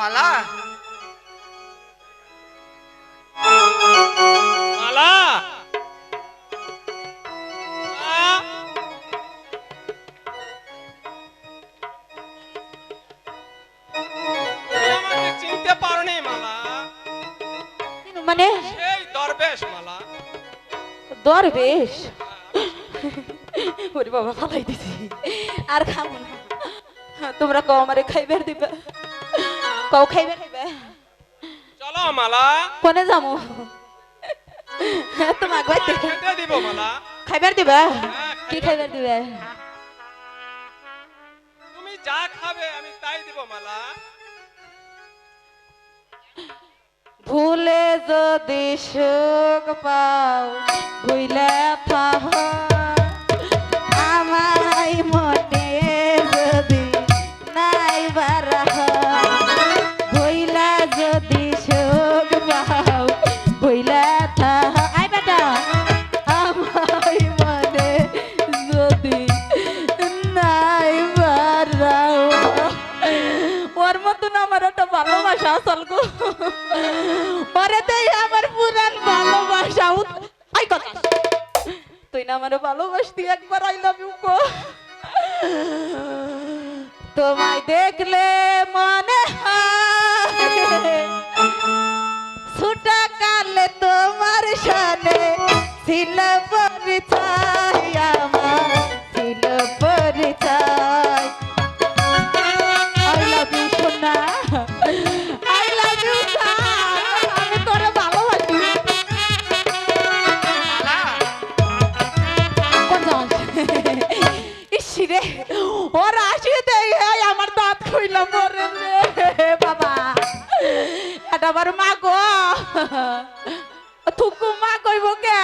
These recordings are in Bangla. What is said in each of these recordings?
মালা? মালা? মালা? তুমি আমাকে চিনতে পারোনি মালা। মানে? সেই দরবেশ মালা। দরবেশ? ওরে বাবা ফালাই দিছি। আর খাব না। তোমরা কও আমারে খাইবার দিবে। কও খাইবে খাইবে চলো মালা কোনে যামু তোমাক বাইতে দিব মালা খাইবার দিবে কি খাইবার দিবে তুমি যা খাবে আমি তাই দিব মালা ভুলে যদি সুখ পাও ভুলে থাহ আসল গো ওরে তাই আমার পুরান ভালোবাসা আই কথা। তুই না আমার ভালোবাসতি একবার আই লাভ ইউ গো তোমায় দেখলে মনে ছোটা কালে তোমার সানে ছিল আবার মা গো। থুকু মা কইব কে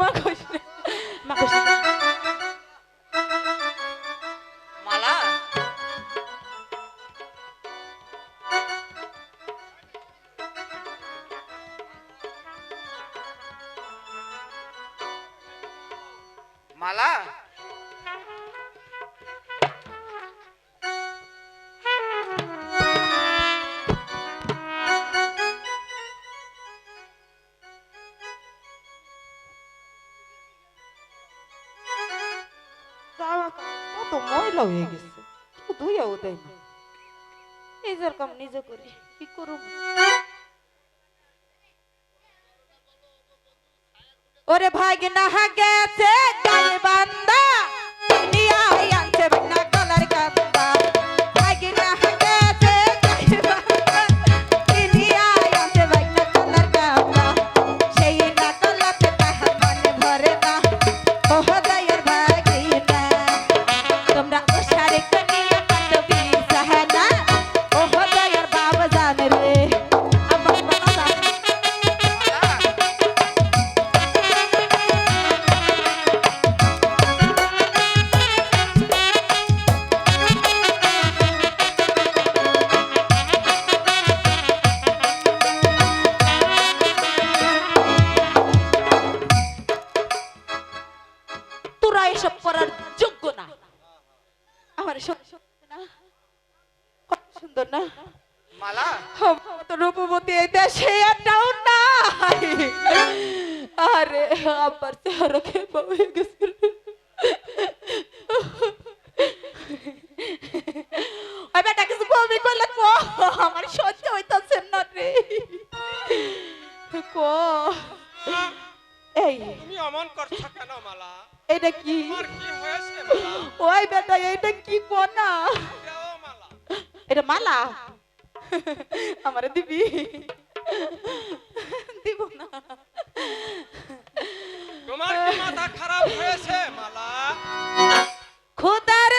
মা কইস কত ময়লা হয়ে গেছে কেউ ধুইয়াও দেয় না নিজের কাম নিজে করি কি করব ওরে ভাগনা গেছে গায়ে বান্দা আমার সহ্য হইতাছে না রে। কো। এই তুমি অমন করছ কেন মালা? এটা কি? তোমার কি হয়েছে মালা? ওই বেটা এইটা কি কো না দেও মালা। এটা মালা? আমারে দিবি? দিব না। তোমার কি মাথা খারাপ হয়েছে মালা? খুদার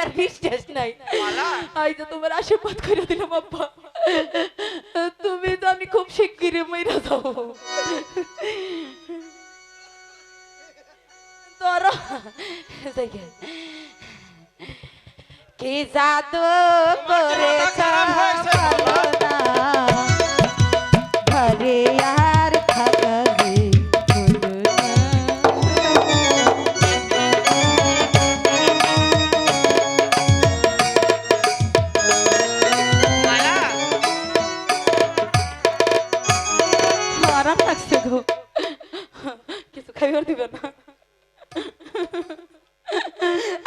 এর বিশ্বাস নাই এই যে তোমার আশীর্বাদ করে দিলাম আব্বা। তুমি জানি খুব শিগগিরই মইরা যাও তোর দেখে। কি জাদু করেছ?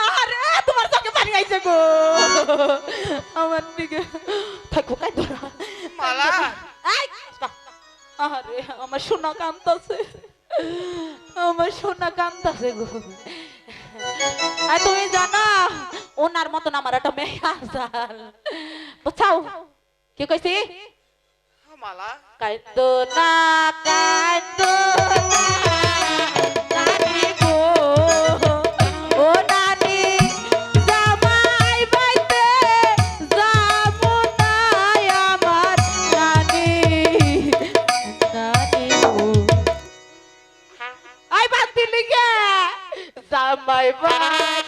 আরে তোমার চোখে পানি আইছে গো। আমার দিকে থাকো কাই ধরা মালা। আরে আমার সোনা কান্দাছে। আমার সোনা কান্দাছে গো। আর তুমি জানো ওনার মতন আমার একটা মেয়ে আসাল বুঝাও কি কইছি? মালা। কাইতো না কাইতো জামাই বাইতে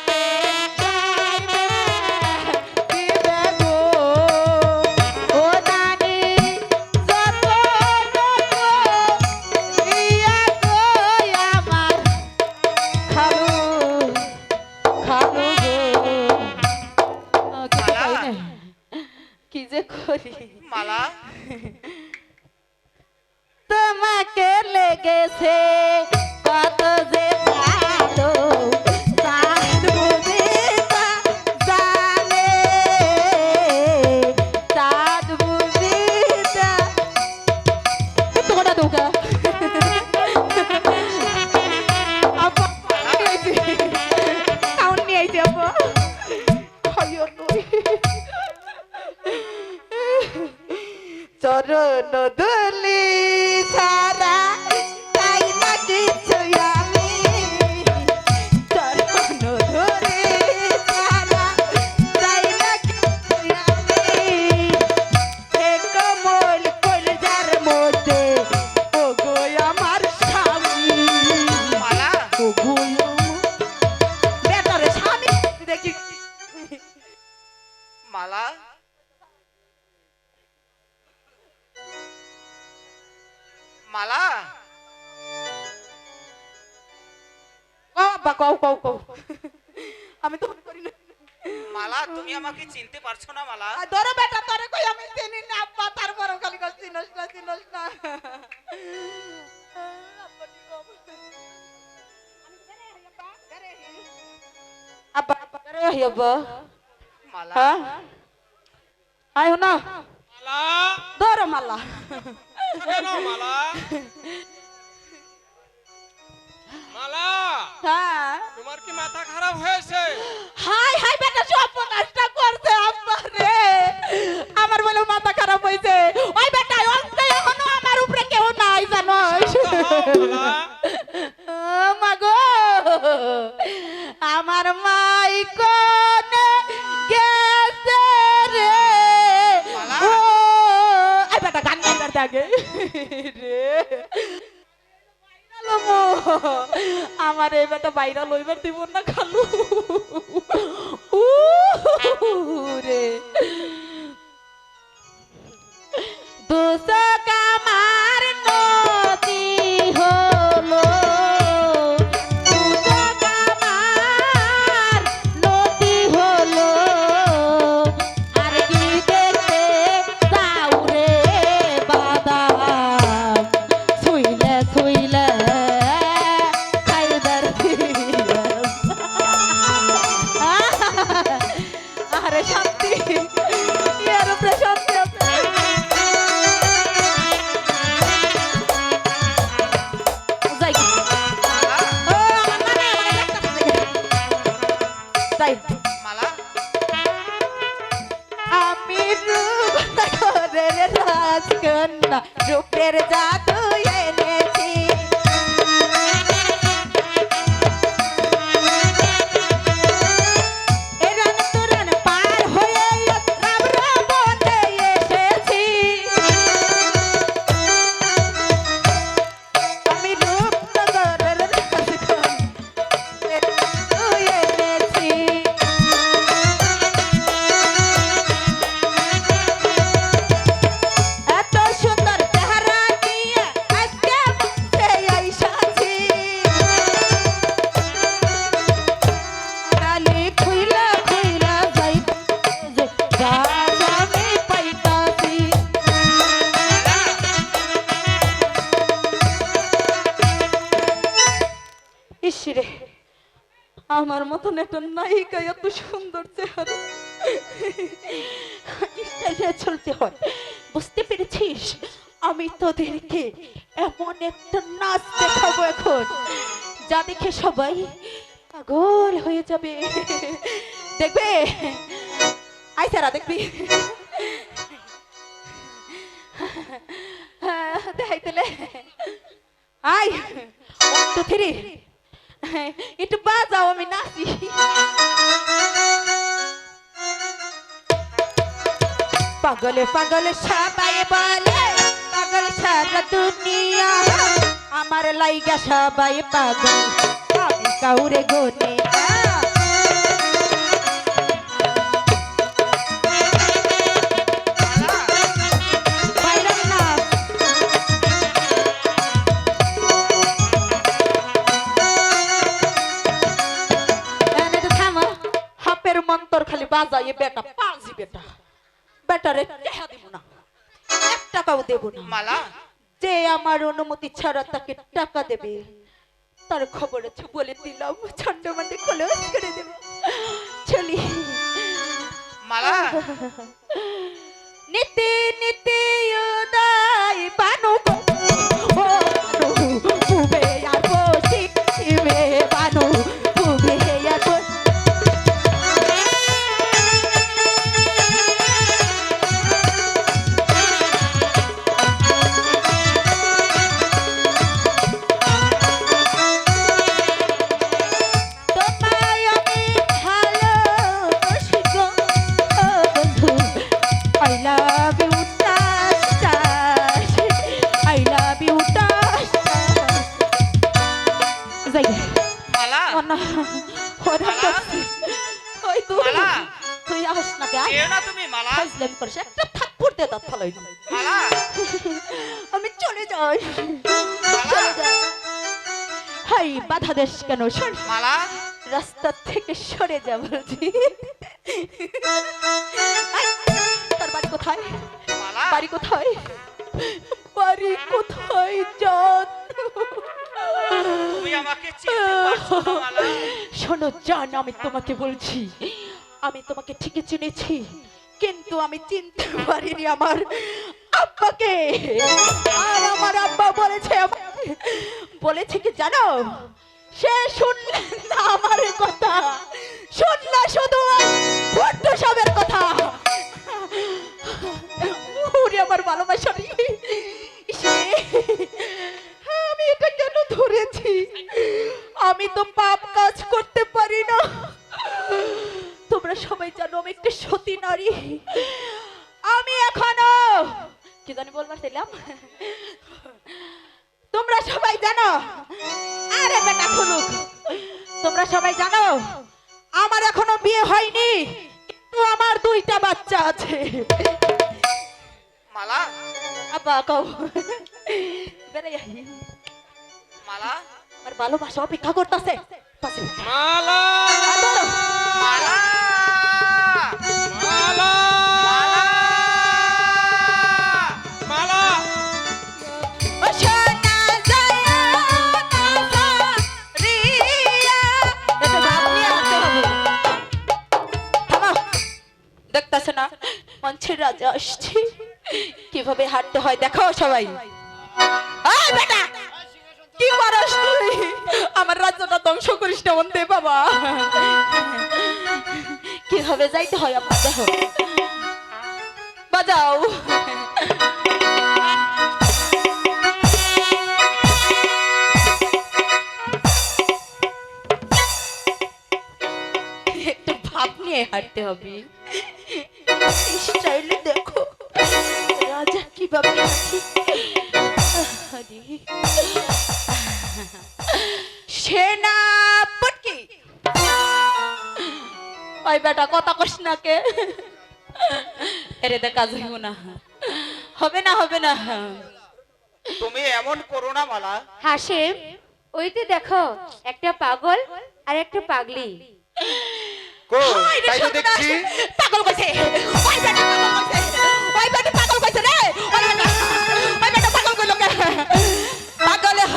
বেটারে স্বামী দেখি। মালা? মালা? বা কও কও কও। আমি তো করি না। মালা তুমি আমাকে চিনতে পারছ না মালা? ধরো বেটা তোরে কই আমি চিনি না আব্বা তারপরও খালি কই চিনস না চিনস না কেন মালা মালা হ্যাঁ তোমার কি মাথা খারাপ হয়েছে হাই হাই বেটা সব নষ্ট করছে আব্বা রে আমার বলে মাথা খারাপ হয়েছে ওই বেটা অঙ্কে এখনও আমার উপরে কেউ নাই জানোস মাগো আমার মাই কোনে গেছে রে। ও আই বেটা গান গান করতে আগে রে। আমার এই বেটা বাইরা লইবার দিব না খালু। উ। রাজকন্যা রূপের জাদু আমার মতন একটা নায়িকা এত সুন্দর চলতে হয়। বুঝতে পেরেছিস? আমি তোদেরকে এমন একটা নাচ দেখাবো এখন, যা দেখে সবাই পাগল হয়ে যাবে। দেখবে? আই সারা, দেখবি? দেখাই তাহলে। আই থ্রি একটু বাজাও আমি নাচি পাগলে পাগলে সবাই বলে পাগল সারা দুনিয়া আমার লাইগা সবাই পাগল আমি কাউরে গনে মন্তর খালি বাজাইয়ে বেটা পাঁচি বেটা। বেটারে টেহা দিব না এক টাকাও দেব না। মালা। যে আমার অনুমতি ছাড়া তাকে টাকা দেবে তার খবর আছে বলে দিলাম ছন্ডমান্ডে ক্লোজ করে দেব। চলি মালা। নীতি নীতি উদয় বানু তোর বাড়ি কোথায়? বাড়ি কোথায়? বাড়ি কোথায় জান? তুমি আমাকে চিনতে পারছ না মালা। শোনো জান আমি তোমাকে বলছি। আমি তোমাকে ঠিকই চিনেছি কিন্তু আমি চিনতে পারিনি আমার আব্বাকে। আর আমার আব্বা বলেছে বলেছে কি জানো? সে শুনলে না আমার কথা। শুনলা শুধু ভট্ট সবের কথা। ওরে আমার ভালোবাসা রে। ইসে, আমি এটা কেন ধরেছি? আমি তো পাপ কাজ করতে পারি না। তোমরা সবাই জানো আমি একটা সতী নারী। আমি এখনও কি জানি বলবার ছিলাম। তোমরা সবাই জানো? আরে বেটা খুলুক তোমরা সবাই জানো? আমার এখনও বিয়ে হয়নি কিন্তু আমার দুইটা বাচ্চা আছে। মালা? আব্বা কও। আই। মালা? আমার ভালোবাসা অপেক্ষা করতেছে। মালা! মালা! সবাই। বেটা, কি পারস তুই? আমার রাজ্যটা ধ্বংস করিস না বাবা। কীভাবে যাইতে হয় দেখো। বাজাও। একটু ভাব নিয়ে হাঁটতে হবে। স্টাইলে দেখো। রাজা কীভাবে হাঁটি আরে। সেনাপতি ওই বেটা কথা কস না কে এরে দে কাজ হইব না হবে না হবে না তুমি এমন করো না মালা হাসিম ওই তো দেখো একটা পাগল আর একটা পাগলি কো তাই দেখছি পাগল কইছে ওই বেটা পাগল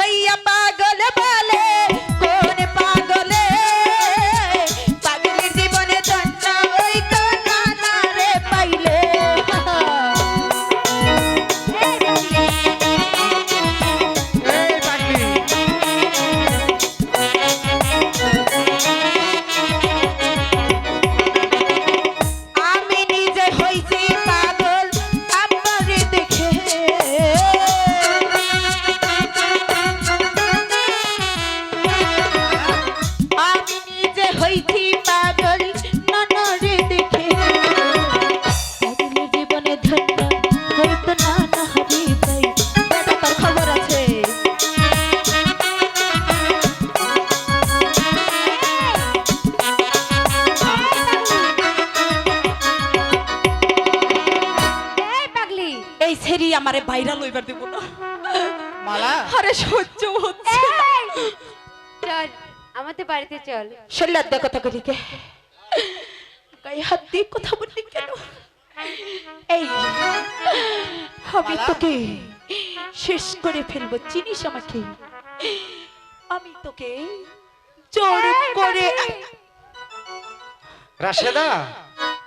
পাগল ভাইরাল হইবার না মালা? আরে সহ্য হচ্ছে চল আমাদের বাড়িতে চল। শরীরের দিয়ে কথা করি কে। গায়ে হাত দিয়ে কথা বললি কেন? এই আমি তোকে শেষ করে ফেলব চিনিস আমাকে? আমি তোকে জোর করে! রাশেদা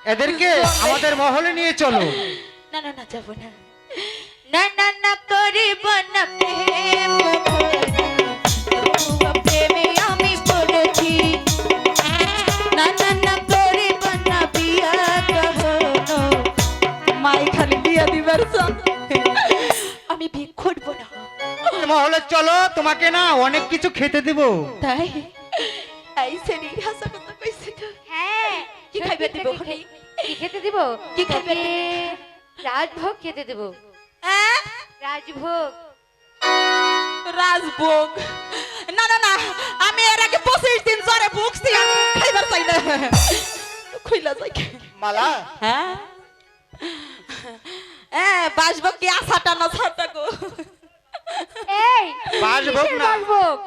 এদেরকে আমাদের মহলে নিয়ে চলো। না না না যাব না। না না না করিব না প্রেম প্রেমে আমি পড়েছি। না না না করিব না বিয়া কখনো মাই খালি বিয়া দিবার আমি বিয়ে করব না। মহলে চলো তোমাকে না অনেক কিছু খেতে দিব। তাই? এই শ্রেণির হাসা কথা কইছে তো। হ্যাঁ কি খাইবে দিব কি খেতে দিব? কি খাইবে? রাজভোগ খেতে দেব। আহ? রাজভোগ। রাজভোগ? না না না আমি এর আগে পঁচিশ দিন জ্বরে ভুগছি খাইবার চাই না। খুইলা যাই মালা? হ্যাঁ? হ্যাঁ বাসবো কি আশাটা না ছাটা গো? এই বাসভোগ না। বাসভোগ?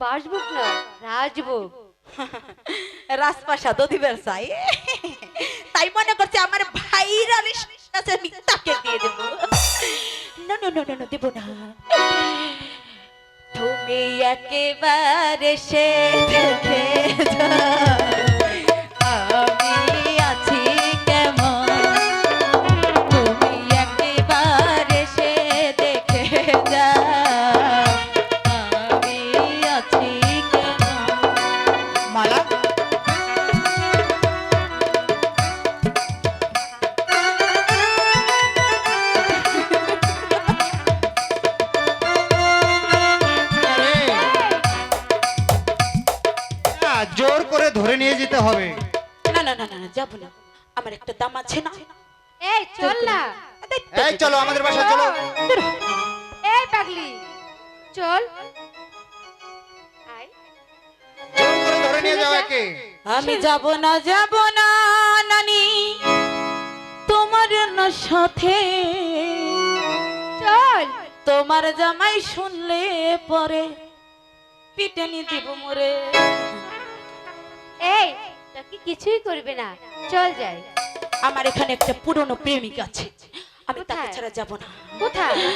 বাসভোগ না রাজভোগ। রাজপ্রাসাদ দিবার চাই। তাই মনে করছে আমার ভাইরাল আছে আমি তাকে দিয়ে দেব না না না না দেব না তুমি একেবারে সে দেখে আমি করে ধরে নিয়ে যাও একে আমি যাব না যাব না নানি। তোমার না সাথে। চল। তোমার জামাই শুনলে পরে পিটানি দিব মরে। এই তোকে কিছুই করবে না। চল যাই। আমার এখানে একটা পুরনো প্রেমিক আছে। আমি তাকে? ছাড়া যাব না। কোথায়?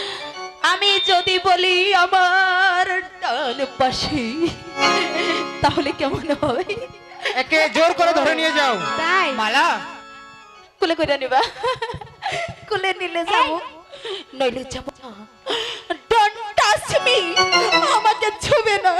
আমি যদি বলি আমার ডান পাশে তাহলে কেমন হবে? একে জোর করে ধরে নিয়ে যাও। তাই? মালা? কুলে করে নিবা। কুলে নিলে যাব নইলে যাব না। ডোন্ট টাচ মি আমাকে ছুবে না।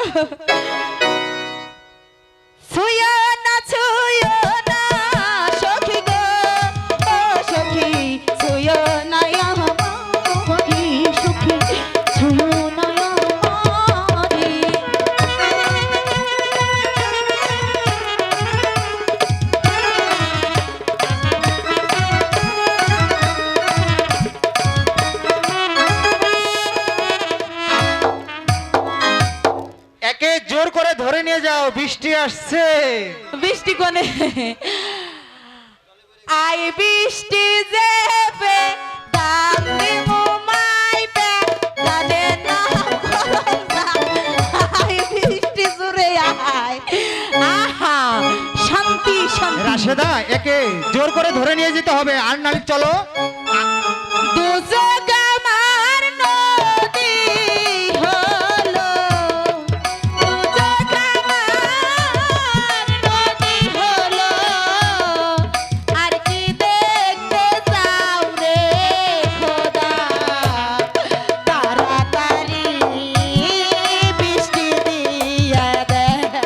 কোনে আই বৃষ্টি